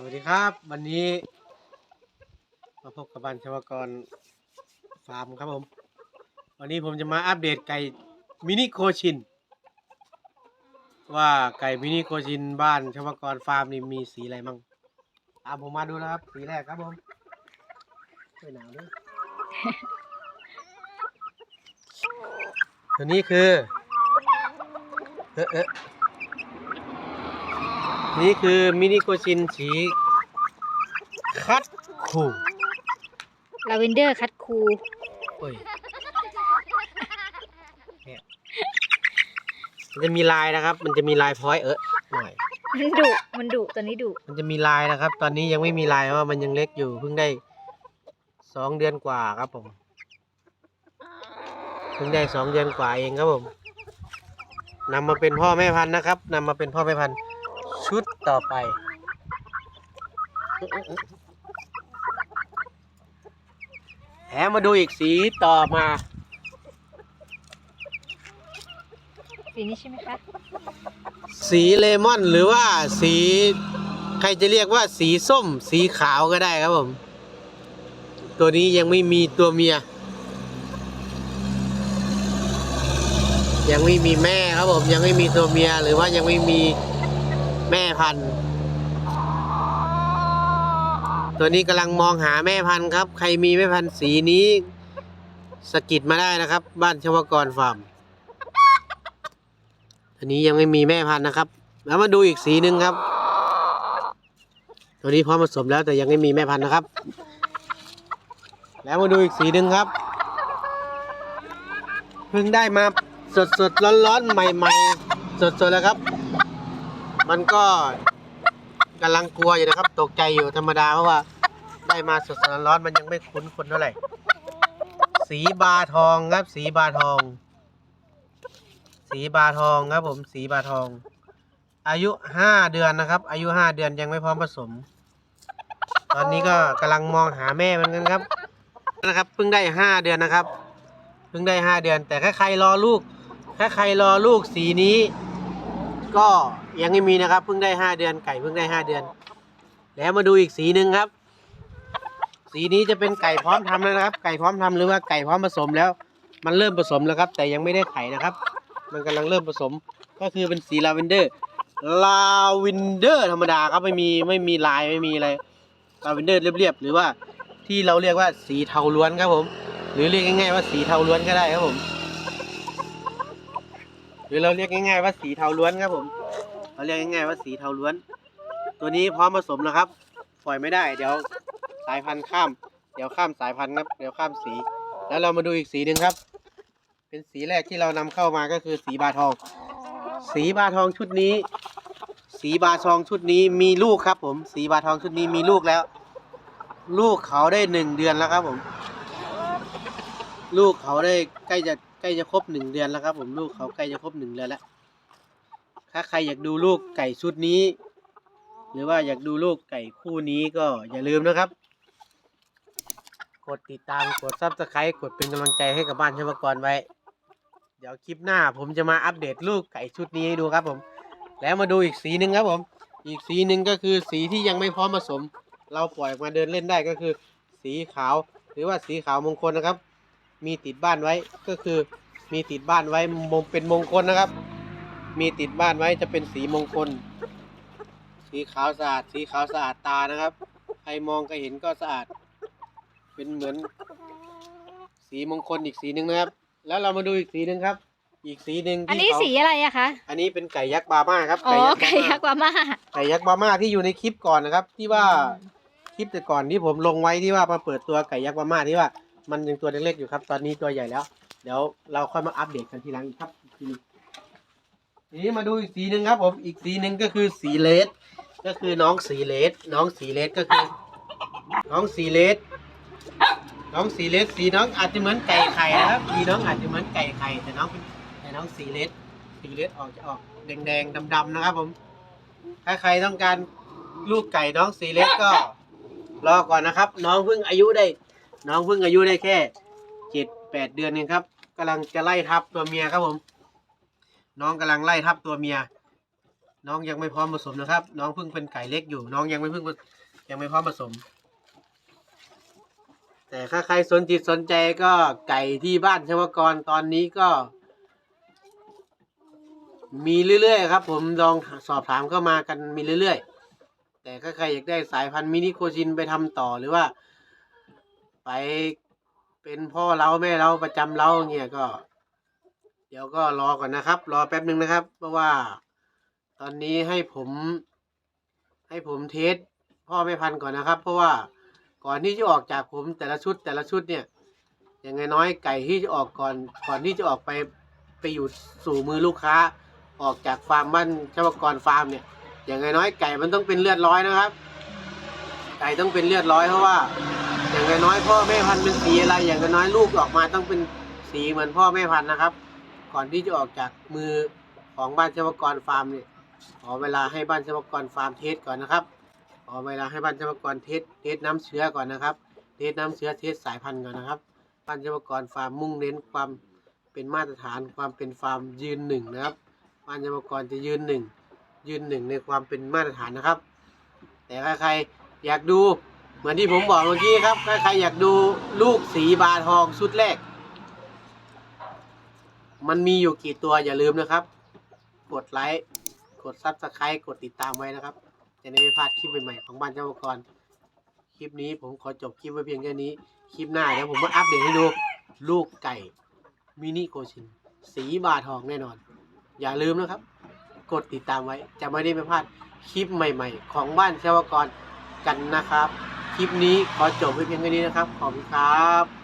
สวัสดีครับ วันนี้ มาพบกับบันชวกรฟาร์มครับผม วันนี้ผมจะมาอัปเดตไก่มินิโคชิน ว่าไก่มินิโคชินบ้านชวกรฟาร์มนี่มีสีอะไรมั่งตามผมมาดูนะครับ สีแรกครับผมไม่หนาวด้วยตัวนี้คือ เอะเอะ นี่คือมินิโกชินสีคัดคูลาเวนเดอร์คัดคูโอ้ยเนี่ยมันจะมีลายนะครับ มันจะมีลายพร้อยเออหน่อย มันดุมันดุตัวนี้ดุมันจะมีลายนะครับ ตอนนี้ยังไม่มีลายเพราะว่ามันยังเล็กอยู่เพิ่งได้สองเดือนกว่าครับผมเพิ่งได้สองเดือนกว่าเองครับผมนำมาเป็นพ่อแม่พันธุ์นะครับนำมาเป็นพ่อแม่พันธุ์ ชุดต่อไปแถมมาดูอีกสีต่อมา สีนี้ใช่ไหมคะ สีเลมอนหรือว่าสี ใครจะเรียกว่าสีส้ม สีขาวก็ได้ครับผม ตัวนี้ยังไม่มีตัวเมีย ยังไม่มีแม่ครับผม ยังไม่มีตัวเมียหรือว่ายังไม่มี แม่พันธุ์ ตัวนี้กำลังมองหาแม่พันธุ์ครับ ใครมีแม่พันธุ์สีนี้สกิดมาได้นะครับ บ้านชวกรฟาร์มอันนี้ยังไม่มีแม่พันธุ์นะครับ แล้วมาดูอีกสีหนึ่งครับ ตัวนี้พร้อมผสมแล้วแต่ยังไม่มีแม่พันธุ์นะครับ แล้วมาดูอีกสีหนึ่งครับเพิ่งได้มาสดสดร้อนร้อนๆใหม่ ๆ สดๆแล้วครับ มันก็กำลังกลัวอยู่นะครับ ตกใจอยู่ธรรมดาเพราะว่า ได้มาสดสร้อนๆมันยังไม่คุ้นคนเท่าไหร่ สีบาทองครับ สีบาทอง สีบาทองครับผมสีบาทอง อายุห้าเดือนนะครับ อายุห้าเดือนยังไม่พร้อมผสม ตอนนี้ก็กำลังมองหาแม่เหมือนกันครับนะครับเพิ่งได้ห้าเดือนนะครับเพิ่งได้ห้าเดือน แต่ถ้าใครรอลูก ถ้าใครรอลูกสีนี้ ก็ ยังไม่มีนะครับเพิ่งได้ห้าเดือนไก่เพิ่งได้ห้าเดือน แล้วมาดูอีกสีหนึ่งครับ สีนี้จะเป็นไก่พร้อมทำแล้วนะครับ ไก่พร้อมทำหรือว่าไก่พร้อมผสมแล้ว มันเริ่มผสมแล้วครับ แต่ยังไม่ได้ไข่นะครับ มันกำลังเริ่มผสม ก็คือเป็นสีลาเวนเดอร์ลาเวนเดอร์ธรรมดาครับไม่มีไม่มีลายไม่มีอะไรลาเวนเดอร์เรียบๆหรือว่าที่เราเรียกว่าสีเทาล้วนครับผม หรือเรียกง่ายๆว่าสีเทาล้วนก็ได้ครับผม หรือเราเรียกง่ายๆว่าสีเทาล้วนครับผม เราเรียกง่ายๆว่าสีเทาล้วน ตัวนี้พร้อมผสมนะครับ ปล่อยไม่ได้ เดี๋ยวสายพันธุ์ข้าม เดี๋ยวข้ามสายพันธุ์ครับ เดี๋ยวข้ามสี แล้วเรามาดูอีกสีหนึ่งครับ เป็นสีแรกที่เรานำเข้ามาก็คือสีบาทอง สีบาทองชุดนี้ สีบาทองชุดนี้มีลูกครับ ผม สีบาทองชุดนี้มีลูกแล้ว ลูกเขาได้หนึ่งเดือนแล้วครับผม ลูกเขาได้ใกล้จะใกล้จะครบหนึ่งเดือนแล้วครับ ผม ลูกเขาใกล้จะครบหนึ่งเดือนแล้ว ถ้าใครอยากดูลูกไก่ชุดนี้ หรือว่าอยากดูลูกไก่คู่นี้ก็อย่าลืมนะครับ กดติดตามกดซับสไครต์กดเป็นกำลังใจให้กับบ้านชมกรไว้ เดี๋ยวคลิปหน้าผมจะมาอัปเดตลูกไก่ชุดนี้ให้ดูครับผม แล้วมาดูอีกสีหนึ่งครับผม อีกสีหนึ่งก็คือสีที่ยังไม่พร้อมผสม เราปล่อยมาเดินเล่นได้ก็คือ สีขาว หรือว่าสีขาวมงคลนะครับ มีติดบ้านไว้ก็คือมีติดบ้านไว้มงเป็นมงคลนะครับ มีติดบ้านไว้จะเป็นสีมงคล สีขาวสะอาด สีขาวสะอาดตานะครับ ใครมองก็เห็นก็สะอาด เป็นเหมือน สีมงคลอีกสีหนึ่งนะครับ แล้วเรามาดูอีกสีหนึ่งครับ อีกสีหนึ่งอันที่นี้เขาสีอะไรอะคะ อันนี้เป็นไก่ยักษ์บาม่าครับอ๋อ ไก่ไก่ยัยักกษ์ษ์บาม่าบาม่าไก่ยักษ์บาม่าที่อยู่ในคลิปก่อนนะครับ ที่ว่าคลิปแต่ก่อนที่ผมลงไว้ที่ว่ามาเปิดตัวไก่ยักษ์บาม่าที่ว่า มันยังตัวเล็กๆอยู่ครับ ตอนนี้ตัวใหญ่แล้ว เดี๋ยวเราค่อยมาอัปเดตกันทีหลังอีกครับอีกทีหนึง ทีนี้มาดูอีกสีหนึ่งครับผม อีกสีหนึ่งก็คือสีเลสก็คือน้องสีเลสน้องสีเลสก็คือ น้องสีเลสน้องสีเลสสีน้องอาจจะเหมือนไก่ไข่นะครับสีน้องอาจจะเหมือนไก่ไข่แต่น้องเป็นแต่น้องสีเลสสีเลสออกจะออกแดงๆดำๆนะครับผม ถ้าใครต้องการลูกไก่น้องสีเลสก็รอก่อนนะครับ น้องเพิ่งอายุได้ น้องเพิ่งอายุได้แค่เจ็ดแปดเดือนเองครับกำลังจะไล่ทับตัวเมียครับผม น้องกำลังไล่ทับตัวเมีย น้องยังไม่พร้อมผสมนะครับ น้องเพิ่งเป็นไก่เล็กอยู่ น้องยังไม่เพิ่งยังไม่พร้อมผสม แต่ถ้าใครสนจิตสนใจก็ไก่ที่บ้านชวกรตอนนี้ก็ มีเรื่อยๆครับ ผมลองสอบถามเข้ามากันมีเรื่อยๆ แต่ถ้าใครอยากได้สายพันธุ์มินิโคชินไปทำต่อหรือว่า ไปเป็นพ่อเราแม่เราประจำเราเนี่ยก็ เดี๋ยวก็รอก่อนนะครับ รอแป๊บหนึ่งนะครับ เพราะว่า ตอนนี้ให้ผม ให้ผมเทสพ่อแม่พันธุ์ก่อนนะครับ เพราะว่าก่อนที่จะออกจากผมแต่ละชุดแต่ละชุดเนี่ยอย่างไงน้อยไก่ที่จะออกก่อนก่อนที่จะออกไปไปอยู่สู่มือลูกค้า ออกจากฟาร์มบ้านเจ้ากรฟาร์มเนี่ยอย่างไงน้อยไก่มันต้องเป็นเลือดร้อยนะครับ ไก่ต้องเป็นเลือดร้อยเพราะว่า อย่างไงน้อยพ่อแม่พันธุ์เป็นสีอะไร อย่างไงน้อยลูกออกมาต้องเป็นสีเหมือนพ่อแม่พันธุ์นะครับ ก่อนที่จะออกจากมือของบ้านเจ้ากรฟาร์มเนี่ยขอเวลาให้บ้านเจ้ากรฟาร์มเทสก่อนนะครับขอเวลาให้บ้านเจ้ากรเทสเทสน้ำเชื้อก่อนนะครับ เทสน้ำเชื้อเทสสายพันธุ์ก่อนนะครับ บ้านเจ้ากรฟาร์มมุ่งเน้นความเป็นมาตรฐานความเป็นฟาร์มยืนหนึ่งนะครับ บ้านเจ้ากรจะยืนหนึ่งยืนหนึ่งในความเป็นมาตรฐานนะครับ แต่ถ้าใครอยากดูเหมือนที่ผมบอกเมื่อกี้ครับถ้าใครอยากดูลูกสีบาทองชุดแรก มันมีอยู่กี่ตัวอย่าลืมนะครับ กดไลค์กดซับสไครต์กดติดตามไว้นะครับ จะได้ไม่พลาดคลิปใหม่ๆของบ้านเจ้ามังกรคลิปนี้ผมขอจบคลิปไว้เพียงแค่นี้ คลิปหน้าเดี๋ยวผมมาอัปเดตให้ดูลูกไก่มินิโกชิน สีบาทองแน่นอน อย่าลืมนะครับ กดติดตามไว้จะไม่ได้ไม่พลาดคลิปใหม่ ๆ ของบ้านเชาวกรกันนะครับ คลิปนี้ขอจบไว้เพียงแค่นี้นะครับ ขอบคุณครับ